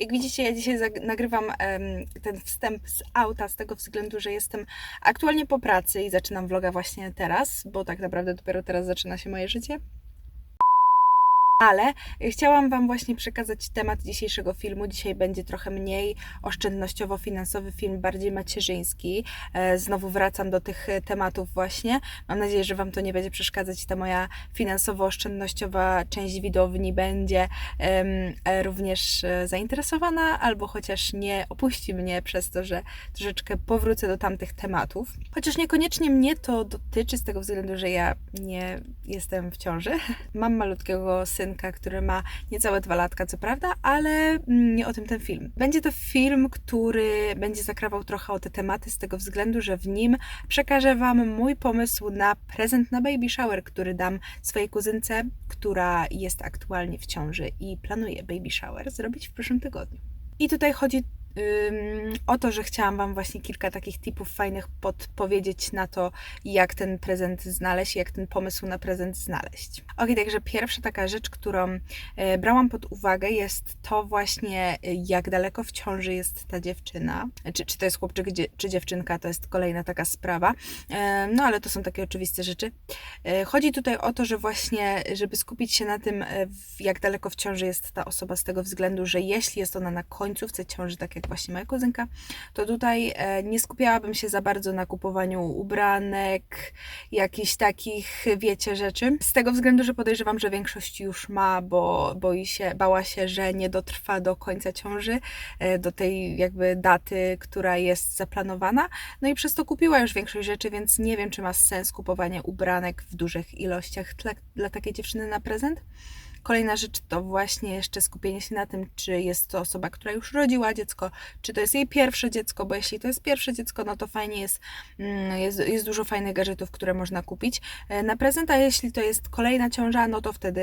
Jak widzicie, ja dzisiaj nagrywam ten wstęp z auta z tego względu, że jestem aktualnie po pracy i zaczynam vloga właśnie teraz, bo tak naprawdę dopiero teraz zaczyna się moje życie. Ale chciałam Wam właśnie przekazać temat dzisiejszego filmu. Dzisiaj będzie trochę mniej oszczędnościowo-finansowy film, bardziej macierzyński. E, Znowu wracam do tych e, tematów właśnie. Mam nadzieję, że Wam to nie będzie przeszkadzać. Ta moja finansowo-oszczędnościowa część widowni będzie e, również zainteresowana, albo chociaż nie opuści mnie przez to, że troszeczkę powrócę do tamtych tematów. Chociaż niekoniecznie mnie to dotyczy z tego względu, że ja nie jestem w ciąży. Mam malutkiego synka, który ma niecałe dwa latka, co prawda, ale mm, nie o tym ten film. Będzie to film, który będzie zakrawał trochę o te tematy z tego względu, że w nim przekażę Wam mój pomysł na prezent na baby shower, który dam swojej kuzynce, która jest aktualnie w ciąży i planuje baby shower zrobić w przyszłym tygodniu. I tutaj chodzi o to, że chciałam Wam właśnie kilka takich tipów fajnych podpowiedzieć na to, jak ten prezent znaleźć, jak ten pomysł na prezent znaleźć. Ok, także pierwsza taka rzecz, którą e, brałam pod uwagę, jest to właśnie, e, jak daleko w ciąży jest ta dziewczyna. Czy, czy to jest chłopczyk, czy dziewczynka, to jest kolejna taka sprawa. E, No ale to są takie oczywiste rzeczy. Chodzi tutaj o to, że właśnie, żeby skupić się na tym, jak daleko w ciąży jest ta osoba, z tego względu, że jeśli jest ona na końcówce ciąży, tak jak właśnie moja kuzynka, to tutaj e, nie skupiałabym się za bardzo na kupowaniu ubranek, jakichś takich, wiecie, rzeczy. Z tego względu, że podejrzewam, że większość już ma, bo boi się, bała się, że nie dotrwa do końca ciąży, e, do tej jakby daty, która jest zaplanowana. No i przez to kupiła już większość rzeczy, więc nie wiem, czy ma sens kupowanie ubranek w dużych ilościach dla, dla takiej dziewczyny na prezent. Kolejna rzecz to właśnie jeszcze skupienie się na tym, czy jest to osoba, która już rodziła dziecko, czy to jest jej pierwsze dziecko, bo jeśli to jest pierwsze dziecko, no to fajnie jest, mm, jest, jest dużo fajnych gadżetów, które można kupić e, na prezent, a jeśli to jest kolejna ciąża, no to wtedy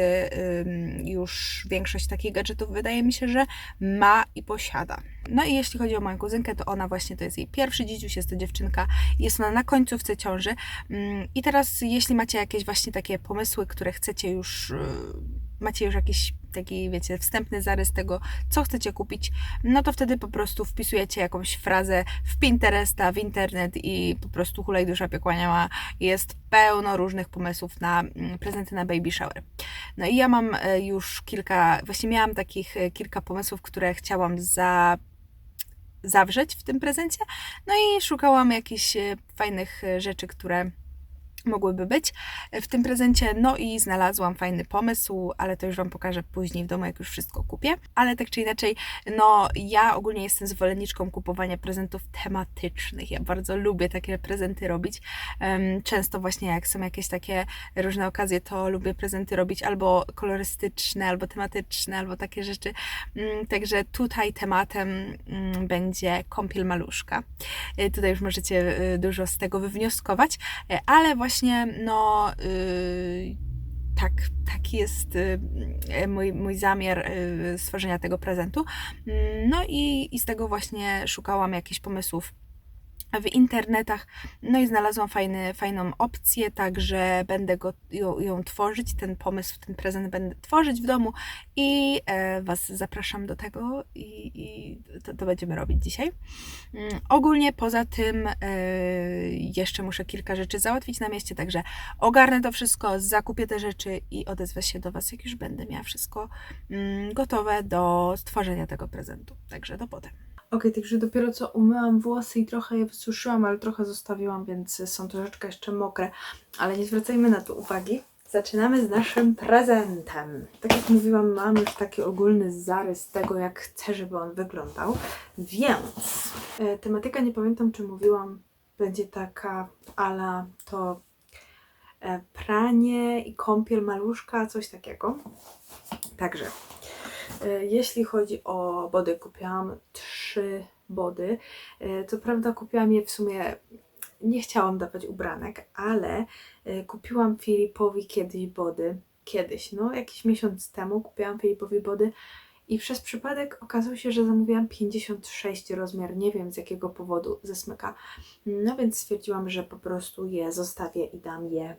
już większość takich gadżetów wydaje mi się, że ma i posiada. No i jeśli chodzi o moją kuzynkę, to ona właśnie to jest jej pierwszy dzidziuś, jest to dziewczynka, jest ona na końcówce ciąży. Ym, I teraz, jeśli macie jakieś właśnie takie pomysły, które chcecie już, yy, macie już jakiś taki, wiecie, wstępny zarys tego, co chcecie kupić, no to wtedy po prostu wpisujecie jakąś frazę w Pinteresta, w internet i po prostu hulaj dusza piekłania ma. Jest pełno różnych pomysłów na mm, prezenty na baby shower. No i ja mam e, już kilka, właśnie miałam takich e, kilka pomysłów, które chciałam za zawrzeć w tym prezencie. No i szukałam jakichś e, fajnych rzeczy, które mogłyby być w tym prezencie. No i znalazłam fajny pomysł, ale to już Wam pokażę później w domu, jak już wszystko kupię. Ale tak czy inaczej, no ja ogólnie jestem zwolenniczką kupowania prezentów tematycznych. Ja bardzo lubię takie prezenty robić. Często właśnie jak są jakieś takie różne okazje, to lubię prezenty robić albo kolorystyczne, albo tematyczne, albo takie rzeczy. Mm, Także tutaj tematem mm, będzie kąpiel maluszka. Y, Tutaj już możecie y, dużo z tego wywnioskować, ale właśnie no y, tak, taki jest y, mój, mój zamiar y, stworzenia tego prezentu. Mm, No i, i z tego właśnie szukałam jakichś pomysłów w internetach, no i znalazłam fajny, fajną opcję, także będę go, ją, ją tworzyć, ten pomysł, ten prezent będę tworzyć w domu i e, Was zapraszam do tego i, i to, to będziemy robić dzisiaj. Mm, Ogólnie poza tym e, jeszcze muszę kilka rzeczy załatwić na mieście, także ogarnę to wszystko, zakupię te rzeczy i odezwę się do Was, jak już będę miała wszystko mm, gotowe do stworzenia tego prezentu. Także do potem. Okej, także dopiero co umyłam włosy i trochę je wysuszyłam, ale trochę zostawiłam, więc są troszeczkę jeszcze mokre, ale nie zwracajmy na to uwagi. Zaczynamy z naszym prezentem. Tak jak mówiłam, mam już taki ogólny zarys tego, jak chcę, żeby on wyglądał. Więc e, tematyka, nie pamiętam czy mówiłam, będzie taka ala to e, pranie i kąpiel maluszka, coś takiego. Także e, jeśli chodzi o body, kupiłam trzy body. E, Co prawda kupiłam je w sumie, nie chciałam dawać ubranek, ale e, kupiłam Filipowi kiedyś body. Kiedyś, no jakiś miesiąc temu kupiłam Filipowi body i przez przypadek okazało się, że zamówiłam 56 rozmiar, nie wiem z jakiego powodu, ze smyka. No więc stwierdziłam, że po prostu je zostawię i dam je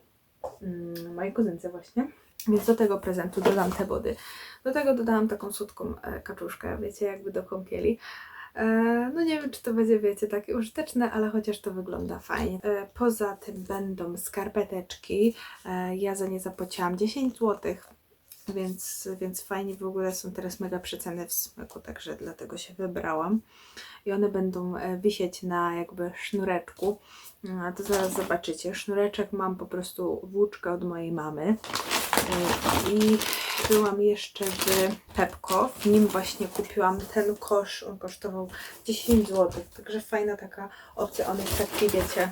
mm, mojej kuzynce właśnie. Więc do tego prezentu dodam te wody. Do tego dodałam taką słodką e, kaczuszkę, wiecie, jakby do kąpieli. E, No nie wiem, czy to będzie, wiecie, takie użyteczne, ale chociaż to wygląda fajnie. E, Poza tym będą skarpeteczki. E, Ja za nie zapłaciłam 10 zł, więc, więc fajnie w ogóle są teraz mega przeceny w smyku, także dlatego się wybrałam. I one będą wisieć na jakby sznureczku. A to zaraz zobaczycie. Sznureczek mam po prostu włóczkę od mojej mamy. I byłam jeszcze w Pepko. W nim właśnie kupiłam ten kosz. On kosztował 10 zł. Także fajna taka opcja. On jest taki, wiecie,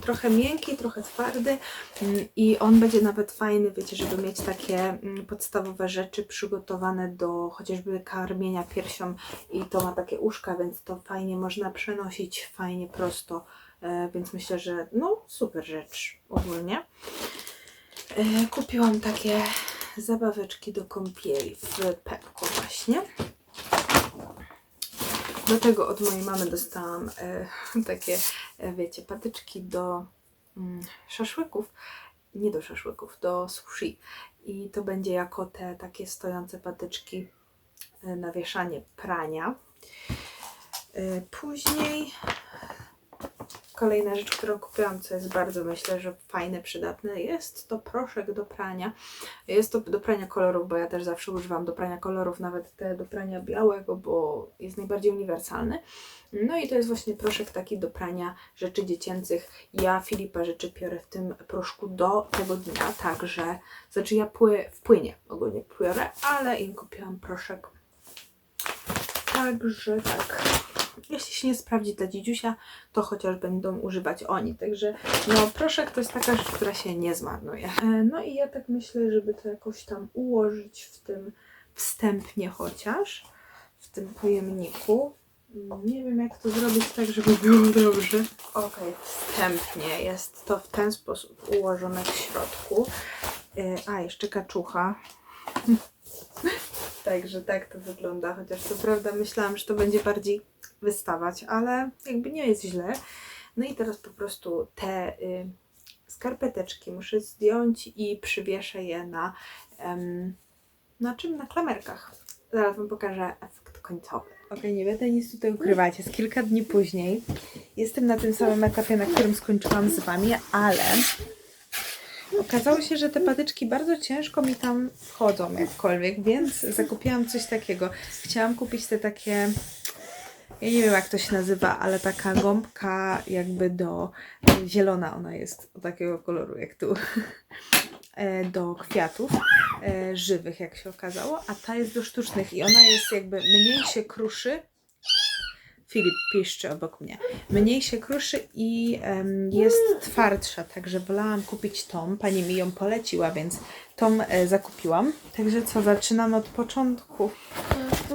trochę miękki, trochę twardy. Mm, I on będzie nawet fajny, wiecie, żeby mieć takie mm, podstawowe rzeczy przygotowane do chociażby karmienia piersią. I to ma takie uszka, więc to fajnie można przenosić, fajnie prosto. E, Więc myślę, że no super rzecz ogólnie. E, Kupiłam takie zabaweczki do kąpieli w Pepko właśnie. Do tego od mojej mamy dostałam e, takie, e, wiecie, patyczki do mm, szaszłyków. Nie do szaszłyków, do sushi. I to będzie jako te takie stojące patyczki e, na wieszanie prania. Później kolejna rzecz, którą kupiłam, co jest bardzo myślę, że fajne, przydatne, jest to proszek do prania. Jest to do prania kolorów, bo ja też zawsze używam do prania kolorów, nawet te do prania białego, bo jest najbardziej uniwersalny. No i to jest właśnie proszek taki do prania rzeczy dziecięcych. Ja Filipa rzeczy piorę w tym proszku do tego dnia, także, znaczy ja pły, w płynie ogólnie piorę, ale im kupiłam proszek. Także tak. Jeśli się nie sprawdzi dla dzidziusia, to chociaż będą używać oni. Także no proszek to jest taka rzecz, która się nie zmarnuje. E, No i ja tak myślę, żeby to jakoś tam ułożyć w tym wstępnie chociaż, w tym pojemniku. Nie wiem jak to zrobić tak, żeby było dobrze. Ok, wstępnie jest to w ten sposób ułożone w środku. E, A, jeszcze kaczucha. Także tak to wygląda, chociaż co prawda myślałam, że to będzie bardziej wystawać, ale jakby nie jest źle. No i teraz po prostu te y, skarpeteczki muszę zdjąć i przywieszę je na, em, na czym? Na klamerkach. Zaraz Wam pokażę efekt końcowy. Ok, nie będę nic tutaj ukrywać. Jest kilka dni później. Jestem na tym samym etapie, na którym skończyłam z Wami, ale Okazało się, że te patyczki bardzo ciężko mi tam wchodzą jakkolwiek, więc zakupiłam coś takiego. Chciałam kupić te takie, ja nie wiem jak to się nazywa, ale taka gąbka jakby do, zielona ona jest, takiego koloru jak tu, e, do kwiatów e, żywych jak się okazało, a ta jest do sztucznych i ona jest jakby mniej się kruszy, Filip piszczy obok mnie. Mniej się kruszy i jest twardsza, także wolałam kupić tą. Pani mi ją poleciła, więc tą e, zakupiłam. Także co, zaczynam od początku.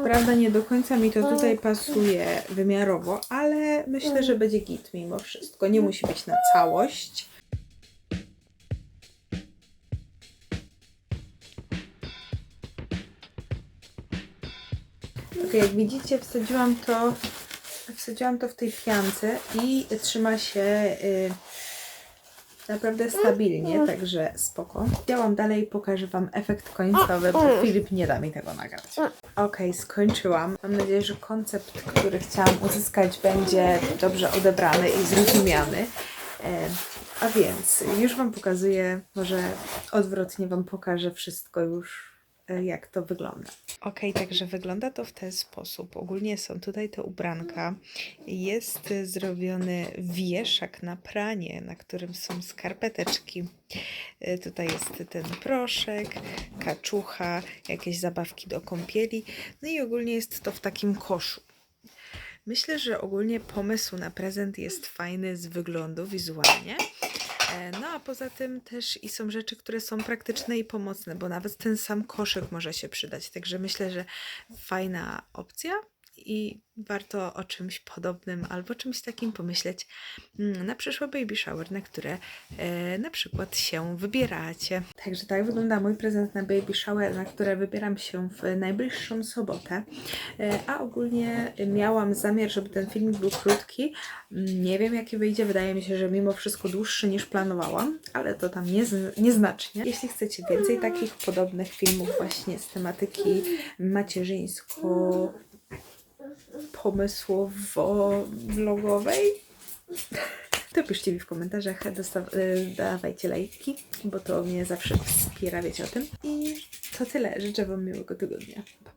Prawda, nie do końca mi to tutaj pasuje wymiarowo, ale myślę, że będzie git mimo wszystko. Nie musi być na całość. Ok, jak widzicie, wsadziłam to wsadziłam to w tej piance i trzyma się y, naprawdę stabilnie, także spoko. Działam dalej pokażę Wam efekt końcowy, bo Filip nie da mi tego nagrać. Ok, skończyłam. Mam nadzieję, że koncept, który chciałam uzyskać będzie dobrze odebrany i zrozumiany. E, a więc już Wam pokazuję, może odwrotnie Wam pokażę wszystko już jak to wygląda. Ok, także wygląda to w ten sposób. Ogólnie są tutaj te ubranka. Jest zrobiony wieszak na pranie, na którym są skarpeteczki. E, Tutaj jest ten proszek, kaczucha, jakieś zabawki do kąpieli. No i ogólnie jest to w takim koszu. Myślę, że ogólnie pomysł na prezent jest fajny z wyglądu wizualnie. E, No a poza tym też i są rzeczy, które są praktyczne i pomocne, bo nawet ten sam koszyk może się przydać. Także myślę, że fajna opcja i warto o czymś podobnym albo czymś takim pomyśleć mm, na przyszłe baby shower, na które e, na przykład się wybieracie. Także tak wygląda mój prezent na baby shower, na które wybieram się w najbliższą sobotę. E, a ogólnie miałam zamiar, żeby ten filmik był krótki. Nie wiem jaki wyjdzie, wydaje mi się, że mimo wszystko dłuższy niż planowałam, ale to tam nieznacznie. Jeśli chcecie więcej takich podobnych filmów właśnie z tematyki macierzyńsko pomysłowo-vlogowej, to piszcie mi w komentarzach, dostaw, y, dawajcie lajki, bo to mnie zawsze wspiera, wiecie o tym. I to tyle. Życzę Wam miłego tygodnia. Pa.